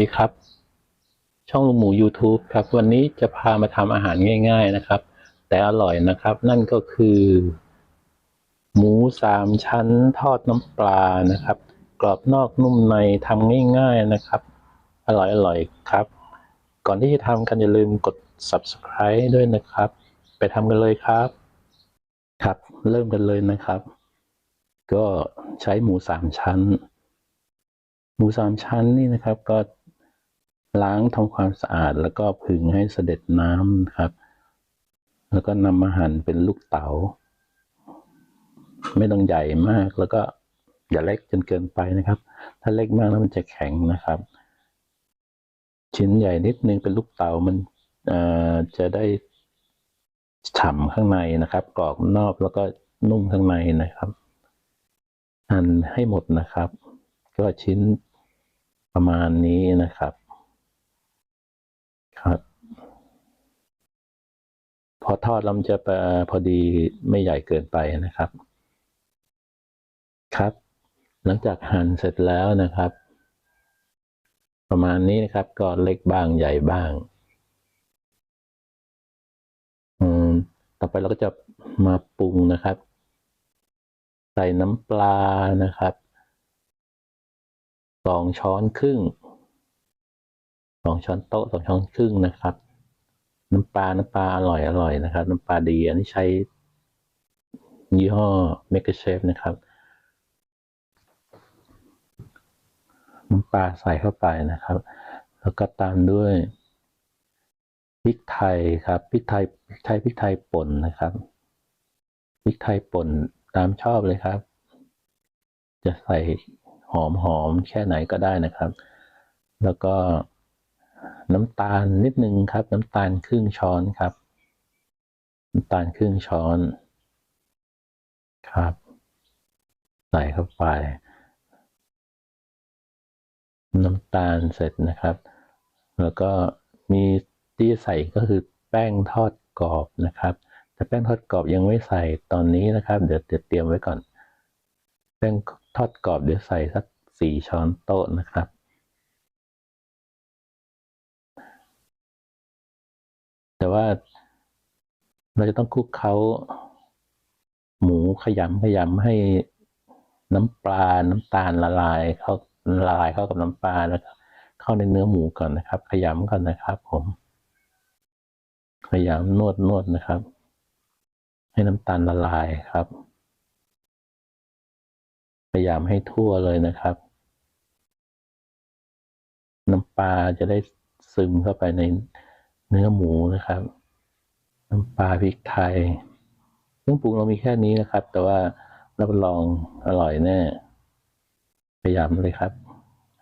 ดีครับ ช่องลุงหมู YouTube ครับ วันนี้จะพามาทำอาหารง่าย ๆนะครับ แต่อร่อยนะครับ นั่นก็คือ หมูสามชั้นทอดน้ำปลานะครับ กรอบนอกนุ่มในทำง่าย ๆนะครับ อร่อยๆครับ ก่อนที่จะทำกันอย่าลืมกด subscribe ด้วยนะครับ ไปทำกันเลยครับ ครับ เริ่มกันเลยนะครับ ก็ใช้หมูสามชั้นหมูสามชั้นนี่นะครับก็ ล้างทำความสะอาดแล้วก็ผึ่งให้เสด็จน้ำนะครับ แล้วก็นำมาหั่นเป็นลูกเต๋า ไม่ต้องใหญ่มากแล้วก็อย่าเล็กจนเกินไปนะครับ ถ้าเล็กมากแล้วมันจะแข็งนะครับ ชิ้นใหญ่นิดนึงเป็นลูกเต๋ามันจะได้ฉ่ำข้างในนะครับ กรอบนอกแล้วก็นุ่มข้างในนะครับหั่นให้หมดนะครับ ก็ชิ้นประมาณนี้นะครับ ครับ พอทอดแล้วมันจะพอดีไม่ใหญ่เกินไปนะครับ ครับ หลังจากหั่นเสร็จแล้วนะครับ ประมาณนี้นะครับ ก็เล็กบ้างใหญ่บ้าง อืม ต่อไปเราก็จะมาปรุงนะครับ ใส่น้ำปลานะครับสองช้อนครึ่ง สองช้อนโต๊ะสองช้อนครึ่งนะครับ น้ำปลา น้ำปลาอร่อยอร่อยนะครับ น้ำปลาดี อันนี้ใช้ยี่ห้อ m a k e c h e f นะครับ น้ำปลาใส่เข้าไปนะครับ แล้วก็ตามด้วยพริกไทยครับพริกไทยใช้พริกไทยป่นนะครับพริกไทยป่นตามชอบเลยครับ จะใส่หอมหอมแค่ไหนก็ได้นะครับ แล้วก็ น้ำตาลนิดนึงครับ น้ำตาลครึ่งช้อนครับ น้ำตาลครึ่งช้อน ครับใส่เข้าไป น้ำตาลเสร็จนะครับ แล้วก็มีที่ใส่ก็คือแป้งทอดกรอบนะครับ แต่แป้งทอดกรอบยังไม่ใส่ตอนนี้นะครับ เดี๋ยวเตรียมไว้ก่อน แป้งทอดกรอบเดี๋ยวใส่สักสี่ช้อนโต๊ะนะครับ แต่ว่าเราจะต้องคลุกเคล้าหมูขยำขยำให้น้ำปลา น้ำตาลละลายเข้าละลายเข้ากับน้ำปลาแล้วเข้าในเนื้อหมูก่อนนะครับ ขยำก่อนนะครับ ผม ขยำนวดนวดนะครับ ให้น้ำตาลละลายครับพยายามให้ทั่วเลยนะครับ น้ำปลาจะได้ซึมเข้าไปใน เนื้อหมูนะครับ น้ำปลาพริกไทยเครื่องปรุงเรามีแค่นี้นะครับ แต่ว่ารับรองอร่อยแน่พยายามเลยครับ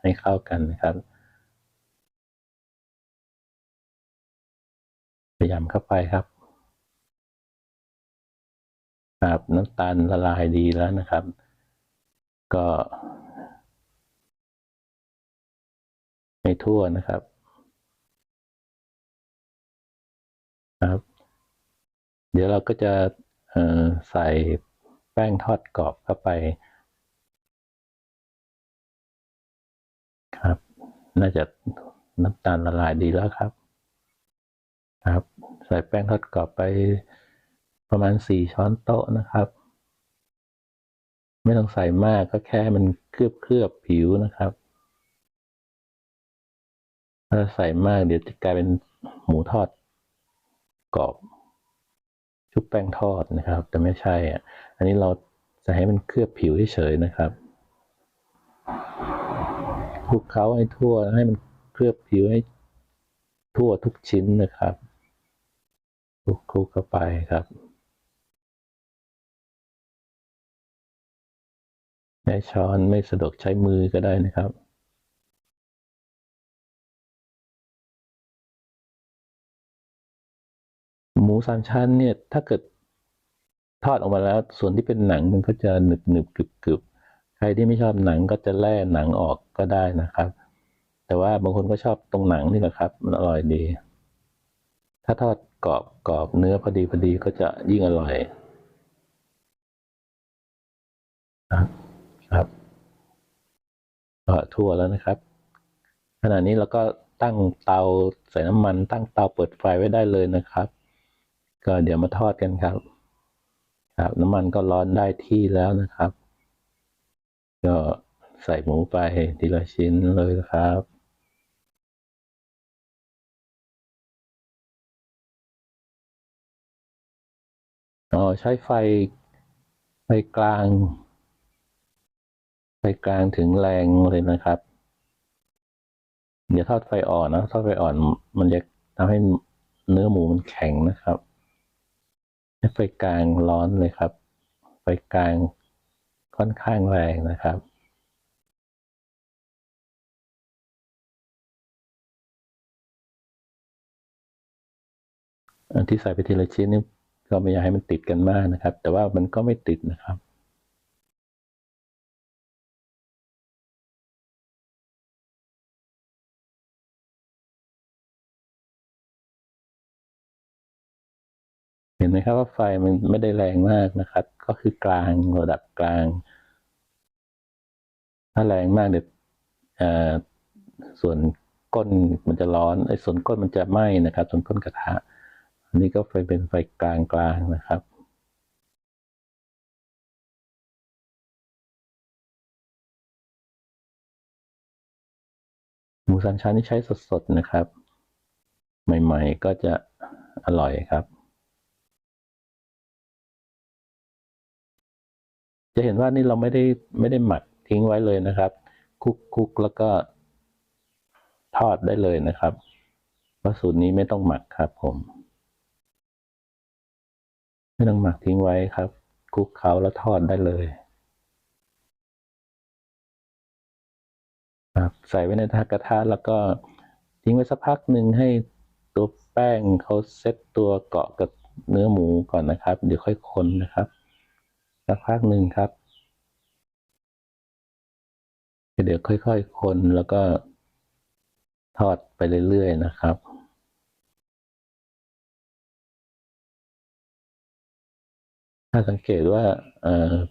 ให้เข้ากันนะครับพยายามเข้าไปครับครับน้ำตาลละลายดีแล้วนะครับ ก็ให้ทั่วนะครับ ครับ เดี๋ยวเราก็จะใส่แป้งทอดกรอบเข้าไปครับ น่าจะน้ำตาลละลายดีแล้วครับ ครับ ใส่แป้งทอดกรอบไปประมาณสี่ช้อนโต๊ะนะครับ ไม่ต้องใส่มากก็แค่มันเคลือบเคลือบผิวนะครับ ถ้าใส่มากเดี๋ยวจะกลายเป็นหมูทอด กรอบชุบแป้งทอดนะครับ แต่ไม่ใช่อะอันนี้เราจะให้มันเคลือบผิวเฉยๆนะครับคลุกเคล้าให้ทั่วให้มันเคลือบผิวให้ทั่วทุกชิ้นนะครับคลุกเข้าไปครับใช้ช้อนไม่สะดวกใช้มือก็ได้นะครับ มูสามชั้นเนี่ยถ้าเกิดทอดออกมาแล้ว ส่วนที่เป็นหนังมันก็จะหนึบหนึบกรึบกรึบใครที่ไม่ชอบหนังก็จะแล่หนังออกก็ได้นะครับ แต่ว่าบางคนก็ชอบตรงหนังนี่แหละครับ มันอร่อยดี ถ้าทอดกรอบกรอบเนื้อพอดีพอดีก็จะยิ่งอร่อยครับครับก็ทั่วแล้วนะครับ ขณะนี้เราก็ตั้งเตาใส่น้ำมัน ตั้งเตาเปิดไฟไว้ได้เลยนะครับ ก็เดี๋ยวมาทอดกันครับ ครับน้ำมันก็ร้อนได้ที่แล้วนะครับ ก็ใส่หมูไปทีละชิ้นเลยนะครับอ๋อใช้ไฟไฟกลาง ไฟกลางถึงแรงเลยนะครับอย่าทอดไฟอ่อนนะทอดไฟอ่อนมันจะทำให้เนื้อหมูมันแข็งนะครับ ไฟกลางร้อนเลยครับ ไฟกลางค่อนข้างแรงนะครับอันที่ใส่ไปทีละชิ้นนี่ก็ไม่อยากให้มันติดกันมากนะครับ แต่ว่ามันก็ไม่ติดนะครับ เห็นไหมครับว่าไฟมันไม่ได้แรงมากนะครับ ก็คือกลางระดับกลาง ถ้าแรงมากเดี๋ยวส่วนก้นมันจะร้อนไอ้ส่วนก้นมันจะไหม้นะครับ ส่วนก้นกระทะอันนี้ก็ไฟเป็นไฟกลางกลางนะครับหมูสามชั้นที่ใช้สดๆนะครับ ใหม่ๆก็จะอร่อยครับ จะเห็นว่านี่เราไม่ได้ไม่ได้หมักทิ้งไว้เลยนะครับ คุกคุกแล้วก็ทอดได้เลยนะครับเพราสูตรนี้ไม่ต้องหมักครับ ผม ไม่ต้องหมักทิ้งไว้ครับคุกเคล้าแล้วทอดได้เลย ครับใส่ไว้ในกระทะแล้วก็ทิ้งไว้สักพักหนึ่งให้ตัวแป้งเขาเซ็ตตัวเกาะกับเนื้อหมูก่อนนะครับ เดี๋ยวค่อยคนนะครับ สักพักหนึ่งครับ เดี๋ยวค่อยๆ คนแล้วก็ทอดไปเรื่อยๆนะครับถ้าสังเกตว่า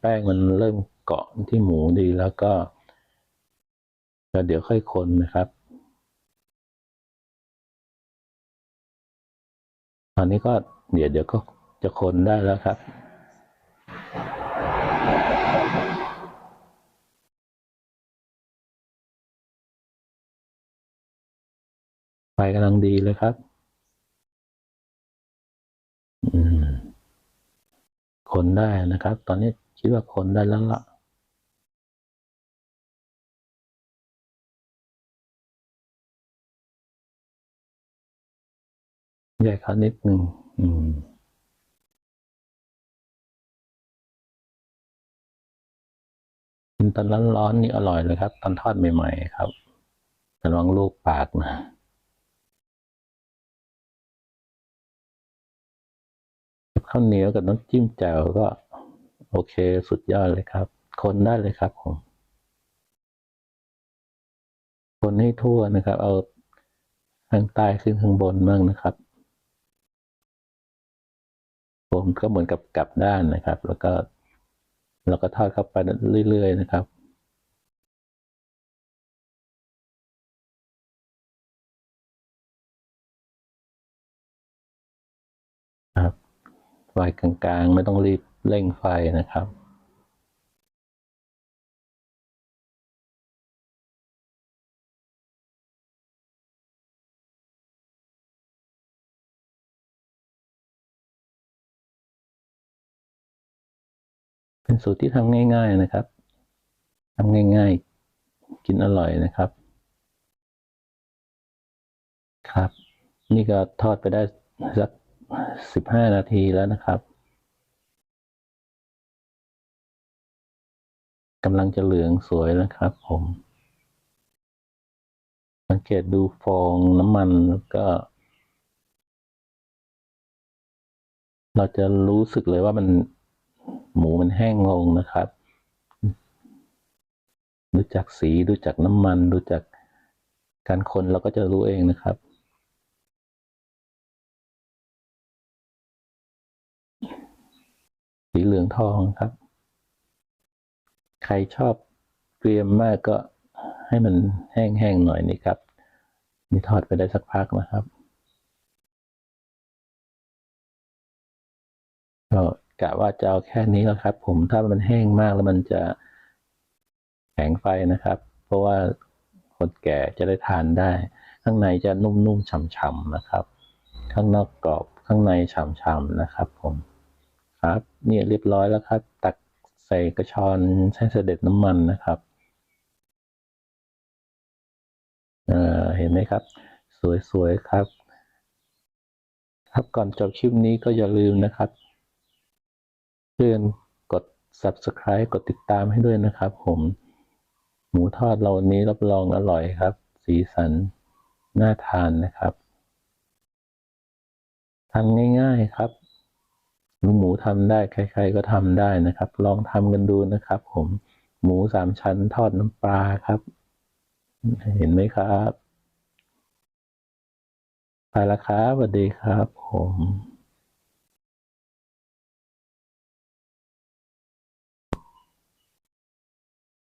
แป้งมันเริ่มเกาะที่หมูดีแล้วก็เดี๋ยวค่อยคนนะครับ ตอนนี้ก็เดี๋ยวเดี๋ยวก็จะคนได้แล้วครับ ไฟกำลังดีเลยครับ อืม คนได้นะครับ ตอนนี้คิดว่าคนได้แล้วล่ะแยกเขานิดหนึ่งอืมตอนร้อนๆนี่อร่อยเลยครับ ตอนทอดใหม่ ๆ ครับระวังลูกปากนะ ข้าวเหนียวกับน้ำจิ้มแจ่วก็ โอเคสุดยอดเลยครับ คนได้เลยครับผมคนให้ทั่วนะครับ เอาข้างใต้ขึ้นข้างบนบ้างนะครับ ผมก็เหมือนกับกลับด้านนะครับ แล้วก็เราก็ทอดเข้าไปเรื่อยๆนะครับ ไฟกลางๆ ไม่ต้องรีบเร่งไฟนะครับเป็นสูตรที่ทำง่าย ๆนะครับทำง่าย ๆ กินอร่อยนะครับ ครับ นี่ก็ทอดไปได้สัก สิบห้านาทีแล้วนะครับกำลังจะเหลืองสวยแล้วครับ ผม สังเกตดูฟองน้ำมันก็ เราจะรู้สึกเลยว่ามันหมูมันแห้งลงนะครับ ดูจากสีดูจากน้ำมันดูจากการคนเราก็จะรู้เองนะครับ สีเหลืองทองครับ ใครชอบเกรียมมากก็ให้มันแห้งๆหน่อยนี่ครับ นี่ทอดไปได้สักพักนะครับก็กะว่าจะเอาแค่นี้แล้วครับ ผมถ้ามันแห้งมากแล้วมันจะแข็งไฟนะครับ เพราะว่าคนแก่จะได้ทานได้ ข้างในจะนุ่มๆฉ่ำๆนะครับ ข้างนอกกรอบข้างในฉ่ำๆนะครับผม ครับ เนี่ยเรียบร้อยแล้วครับ ตักใส่กระชอนใช้เสด็จน้ำมันนะครับเเห็นไหมครับ สวยๆครับ ครับก่อนจบคลิปนี้ก็อย่าลืมนะครับเพื่อนกด subscribe กดติดตามให้ด้วยนะครับ ผมหมูทอดเราวันนี้รับรองอร่อยครับ สีสันน่าทานนะครับทำง่ายๆครับ หมูทำได้ใครๆก็ทำได้นะครับ ลองทำกันดูนะครับ ผมหมูสามชั้นทอดน้ำปลาครับ เห็นไหมครับไปละครับสวัสดีครับ ผม